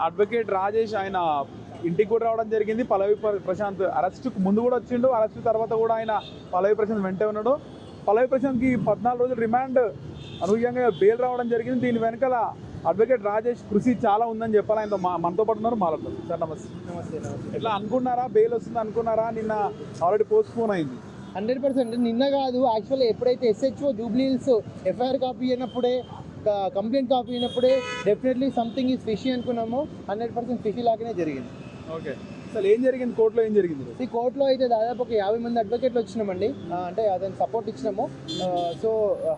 Advocate Rajesh ఆయన ఇంటికి కూడా రావడం జరిగింది. పల్లవి ప్ర- ప్రశాంత్ అరెస్ట్ ముందు కూడా వచ్చిండు. అరెస్ట్ తర్వాత కూడా ఆయన పల్లవి ప్రశాంత్ వెంటే ఉన్నాడు. పల్లవి ప్రశాంత్కి పద్నాలుగు రోజులు రిమాండ్ అనూహ్యంగా బెయిల్ రావడం జరిగింది. దీని వెనకాల అడ్వకేట్ రాజేష్ కృషి చాలా ఉందని చెప్పాలి. ఆయన మా మనతో పాటు ఉన్నారు మాట్లాడతారు సార్ నమస్తే. నమస్తే ఎట్లా అనుకున్నారా? బెయిల్ వస్తుంది అనుకున్నారా? నిన్న ఆల్రెడీ పోస్ట్ పోన్ అయింది. హండ్రెడ్ పర్సెంట్ నిన్న కాదు. యాక్చువల్లీ ఎప్పుడైతే ఎస్హెచ్ఓ జూబ్లీల్స్ ఎఫ్ఐఆర్ కాపీ అయినప్పుడే కంప్లైంట్ కాపీ అయినప్పుడే డెఫినెట్లీ సంథింగ్ ఈజ్ ఫిషీ అనుకున్నాము. హండ్రెడ్ పర్సెంట్ ఫిషీ లాగానే జరిగింది. ఓకే. అసలు ఏం జరిగింది? కోర్టులో ఏం జరిగింది ఈ కోర్టులో అయితే దాదాపు ఒక యాభై మంది అడ్వకేట్లు వచ్చినామండి. అంటే అతను సపోర్ట్ ఇచ్చినాము. సో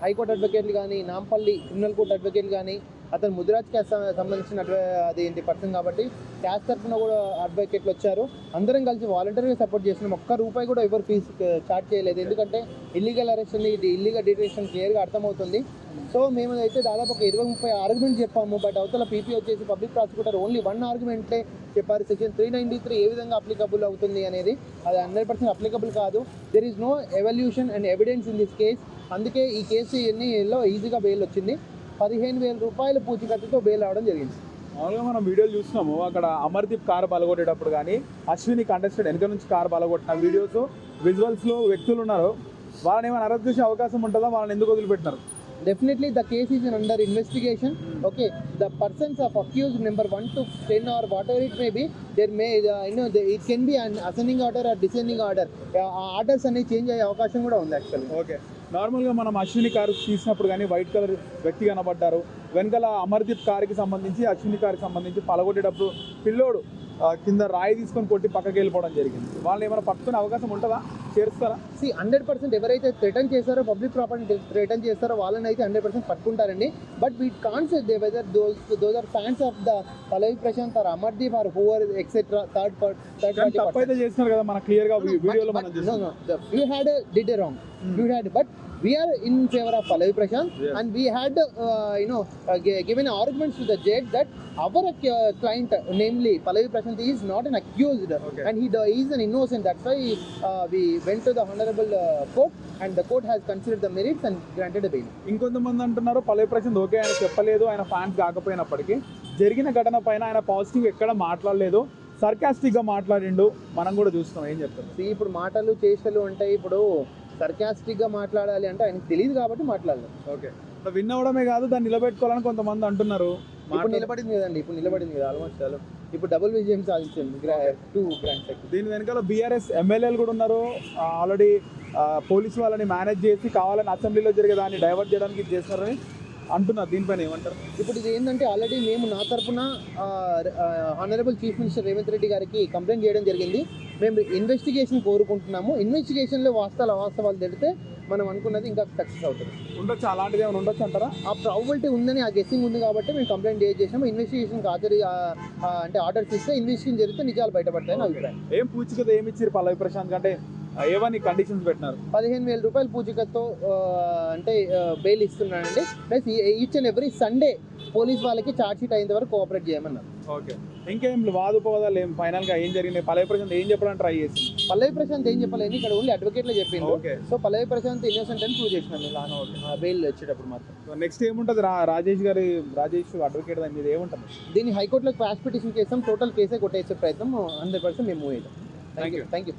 హైకోర్టు అడ్వకేట్లు కానీ నాంపల్లి క్రిమినల్ కోర్టు అడ్వకేట్లు కానీ అతను ముదిరాజ్కి సంబంధించిన అడ్వై అది ఏంటి పర్సన్ కాబట్టి క్యాష్ తరఫున కూడా అడ్వకేట్లు వచ్చారు. అందరం కలిసి వాలంటీర్గా సపోర్ట్ చేసినాం. ఒక్క రూపాయి కూడా ఎవరు ఫీజు చార్జ్ చేయలేదు. ఎందుకంటే ఇల్లీగల్ అరెస్ట్ ఇది ఇల్లీగల్ డిటెన్షన్ క్లియర్గా అర్థమవుతుంది. సో మేము అయితే దాదాపు ఒక ఇరవై ముప్పై ఆర్గ్యుమెంట్ చెప్పాము. బట్ అవతల పీపీ వచ్చేసి పబ్లిక్ ప్రాసిక్యూటర్ ఓన్లీ వన్ ఆర్గ్యుమెంటే చెప్పారు. సెక్షన్ త్రీ నైంటీ త్రీ ఏ విధంగా అప్లికబుల్ అవుతుంది అనేది అది హండ్రెడ్ పర్సెంట్ అప్లికబుల్ కాదు. There is no evolution and evidence in this case అందుకే ఈ కేసు ఎన్నిలో ఈజీగా బెయిల్ వచ్చింది. పదిహేను వేల రూపాయల పూచికత్తుతో బెయిల్ అవడం జరిగింది. మామూలుగా మనం వీడియోలు చూస్తున్నాము. అక్కడ అమర్దీప్ కార్ బలగొట్టేటప్పుడు కానీ అశ్విని కంటెస్టెడ్ వెనక నుంచి కార్ బలగొట్టిన వీడియోస్ విజువల్స్లో వ్యక్తులు ఉన్నారు. వాళ్ళని ఏమైనా అరెస్ట్ చేసే అవకాశం ఉంటుందా? వాళ్ళని ఎందుకు వదిలిపెట్టినారు? Is under investigation. Okay the persons of accused number 1 to 10 or whatever it may be there may uh, you know the, it can be an ascending order or descending order. ఆ orders అనేవి change అయ్యే అవకాశం కూడా ఉంది actually okay నార్మల్గా మనం Ashwini car తీసినప్పుడు కానీ వైట్ కలర్ వ్యక్తి కనబడ్డారు. వెనకాల అమర్దీప్ కార్కి సంబంధించి అశ్విని కార్కి సంబంధించి పలగొట్టేటప్పుడు పిల్లోడు కింద రాయి తీసుకొని కొట్టి పక్కకి వెళ్ళిపోవడం జరిగింది. వాళ్ళని ఏమైనా పట్టుకునే అవకాశం ఉంటుందా? చేరుస్తారా? సి హండ్రెడ్ పర్సెంట్ ఎవరైతే థ్రెటన్ చేస్తారో పబ్లిక్ ప్రాపర్టీ థ్రెటన్ చేస్తారో వాళ్ళని అయితే hundred percent పట్టుకుంటారండి but we can't whether those those are fans of the Pallavi Prashant or Amardeep or whoever etcetera third third party చేస్తున్నారు కదా మన క్లియర్గా వీడియోలో మనం no, చూస్తాం no, the, you had uh, uh, you know, uh, gi- given arguments to the judge that our uh, client, namely Pallavi Prashant, is not an accused, Okay. and he uh, is an innocent. That's why uh, we went to the honorable uh, court, and the court has considered the merits and granted a bail. ఇంకొంతమంది అంటున్నారు పల్లవి Prashanth okay ఆయన చెప్పలేదు ఆయన fans కాకపోయినప్పటికీ జరిగిన ఘటన పైన ఆయన positive ఎక్కడ మాట్లాడలేదు సర్కాస్టిక్గా మాట్లాడిండు మనం కూడా చూస్తున్నాం ఏం See, ఇప్పుడు మాటలు చేష్టలు అంటే ఇప్పుడు sarcastic గా మాట్లాడాలి అంటే ఆయనకు తెలియదు కాబట్టి మాట్లాడలేదు. ఓకే. విన్ అవడమే కాదు దాన్ని నిలబెట్టుకోవాలని కొంతమంది అంటున్నారు. ఇప్పుడు నిలబడింది కదండి ఇప్పుడు నిలబడింది కదా ఆల్మోస్ట్ చాలు ఇప్పుడు డబుల్ విజయం సాధించింది టూ గ్రాండ్ దీని వెనకాల బీఆర్ఎస్ ఎమ్మెల్యేలు కూడా ఉన్నారు. ఆల్రెడీ పోలీసు వాళ్ళని మేనేజ్ చేసి కావాలని అసెంబ్లీలో జరిగే దాన్ని డైవర్ట్ చేయడానికి ఇది చేస్తున్నారని అంటున్నారు దీనిపైన ఏమంటారు? ఇప్పుడు ఇది ఏంటంటే ఆల్రెడీ మేము నా తరపున honourable chief minister Revanth Reddy గారికి కంప్లైంట్ చేయడం జరిగింది. మేము ఇన్వెస్టిగేషన్ కోరుకుంటున్నాము. ఇన్వెస్టిగేషన్లో వాస్తవాలు అవాస్తవాలు తెలిస్తే మనం అనుకున్నది ఇంకా సక్సెస్ అవుతుంది. ఉండొచ్చు? అలాంటిది ఏమైనా ఉండొచ్చు అంటారా? ఆ ప్రాబిలిటీ ఉందని ఆ గెస్సింగ్ ఉంది కాబట్టి మేము కంప్లైంట్ చేసాము ఇన్వెస్టిగేషన్కి హాజరు అంటే ఆర్డర్స్ ఇస్తే ఇన్వెస్టిగేషన్ జరిగితే నిజాలు బయటపడతాయని అభిప్రాయం. ఏం పూచికత ఏమి ఇచ్చారు పల్లవి ప్రశాంత్ అంటే ఆ, ఏవని కండిషన్స్ పెట్టినారు. పదిహేను వేల రూపాయల పూచికతో అంటే bail ఇస్తున్నానండి. Plus each and every Sunday police వాళ్ళకి ఛార్జ్ షీట్ అయ్యేంత వరకు కోఆపరేట్ చేయమన్నారు. ఓకే. ఇంకేం వాదుపోదాలు ఏం? ఫైనల్గా ఏం జరిగింది? పల్లవి ప్రశాంత్ ఏం చెప్పడానికి ట్రై చేసింది? పల్లవి ప్రశాంత్ ఏం చెప్పలేదు ఇక్కడ ఓన్లీ అడ్వకేట్లో చెప్పిండు okay. So Pallavi Prashant innocent అని ప్రూవ్ చేసినాం ఇలా బెయిల్ వచ్చేటప్పుడు మాత్రం. నెక్స్ట్ ఏముంటది? రాజేష్ గారి రాజేష్ అడ్వకేట్ దాని మీద ఏముంటుంది? దీన్ని హైకోర్టులో క్వాష్ పిటిషన్ చేస్తాం టోటల్ కేసే కొట్టేసే ప్రయత్నం హండ్రెడ్ పర్సెంట్ మేము move thank you thank you